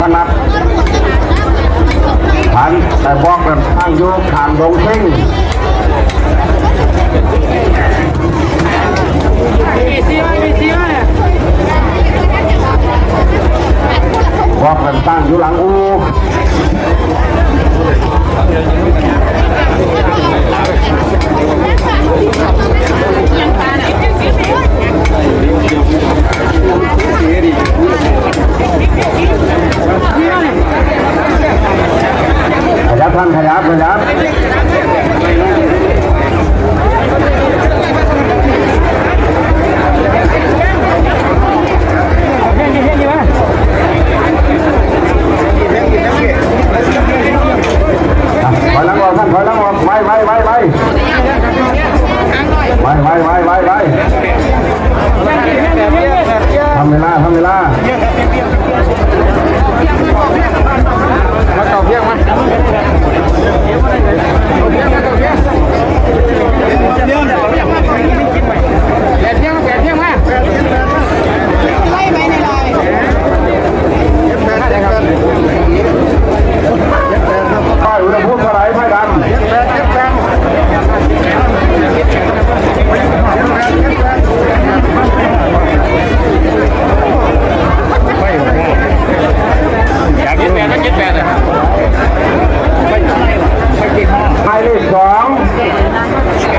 ถนัดผ่านแต่บอกกันตั้งโยกทางลงเพ่งบอกกันตั้งอยู่หลังอู ท่านขยับขยับ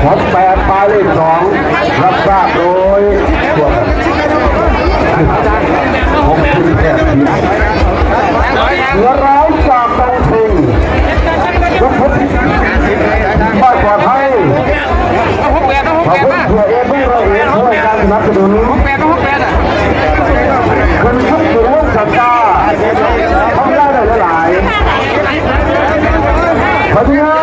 ขอแปดปลายเลขสองรับทราบโดยตัวหกสิบแปดเสียงร้ายจากบางพิงยกพลบ้านปลอดภัยขอบคุณเพื่อเอฟไม่เราเองด้วยการนับสนุนคนทุกข์ถือว่าสัตว์ทำได้หลายหลายสวัสดีครับ